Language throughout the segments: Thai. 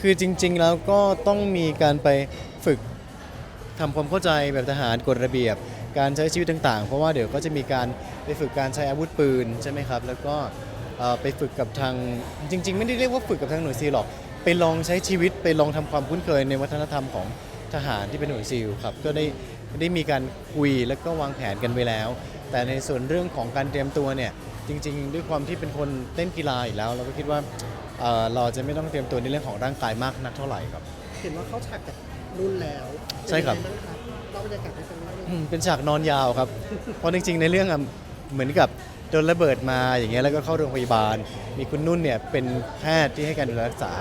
คือจริง ๆ แล้วก็ต้องมีการไปฝึกทำความเข้าใจแบบทหารกฎระเบียบ การใช้ชีวิตต่าง ๆ เพราะว่าเดี๋ยวก็จะมีการไปฝึกการใช้อาวุธปืนใช่ไหมครับ แล้วก็เอ่อไปฝึกกับทางจริง ๆ ไม่ได้เรียกว่าฝึกกับทางหน่วยซีลหรอก ไปลองใช้ชีวิตไปลองทำความคุ้นเคยในวัฒนธรรมของทหารที่เป็นหน่วยซีลครับก็ได้ได้มีการคุยแล้วก็วางแผนกันไว้แล้ว แต่ในส่วนเรื่องของการเตรียมตัวเนี่ย จริง ๆ ด้วยความที่เป็นคนเต้นกีฬาอยู่แล้ว เราก็คิดว่าเอ่อเราจะไม่ต้องเตรียมตัวในเรื่องของร่างกายมากนักเท่าไหร่ครับ เห็นว่าเข้าฉากกับรุ่นแล้วใช่ครับ เป็นยังไงางครับเล่าบรรยากาศให้ฟังหน่อยอืมเป็นฉากนอนยาวครับ เพราะจริงๆ ในเรื่องอะเหมือนกับโดนระเบิดมาอย่างเงี้ยแล้วก็เข้าโรงพยาบาล มีคุณนุ่นเนี่ยเป็นแพทย์ที่ให้การดูแลรักษา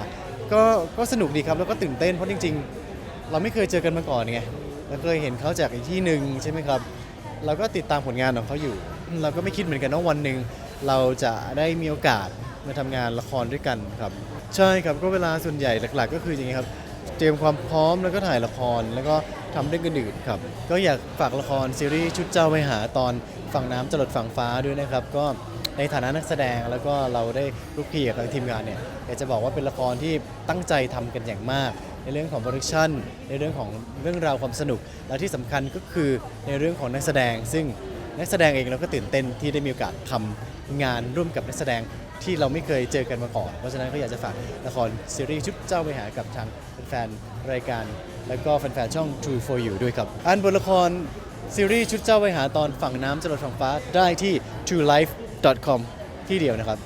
ก็ก็สนุกดีครับแล้วก็ตื่นเต้นเพราะจริง ๆ เราไม่เคยเจอกันมาก่อนไงเราเคยเห็นเขาจากอีกที่หนึ่งใช่ไหมครับ เราก็ติดตามผลงานของเขาอยู่ เราก็ไม่คิดเหมือนกันว่าวันหนึ่งเราจะได้มีโอกาสมาทำงานละครด้วยกันครับ ใช่ครับก็เวลาส่วนใหญ่หลัก ๆ ก็คืออย่างนี้ครับ เตรียมความพร้อมแล้วก็ถ่ายละครแล้วก็ทำเรื่องอื่นๆครับ ก็อยากฝากละครซีรีส์ชุดเจ้าไปหาตอนฝั่งน้ำจรดฝั่งฟ้าด้วยนะครับ ก็ในฐานะนักแสดงแล้วก็เราได้ลุกคีกับทางทีมงานเนี่ยอยากจะบอกว่าเป็นละครที่ตั้งใจทำกันอย่างมาก ในเรื่องของโปรดักชันในเรื่องของเรื่องราวความสนุก และที่สำคัญก็คือในเรื่องของนักแสดง ซึ่ง นักแสดงเองเราก็ตื่นเต้นที่ได้มีโอกาสทำงานร่วมกับนักแสดงที่เราไม่เคยเจอกันมาก่อน เพราะฉะนั้นก็อยากจะฝากละครซีรีส์ชุดเจ้าไปหากับทางแฟนรายการ แล้วก็แฟนๆช่อง True for You ด้วยครับอ่านบทละครซีรีส์ชุดเจ้าไปหาตอนฝั่งน้ำจรดฝั่งฟ้าได้ที่ truelife.com ที่เดียวนะครับ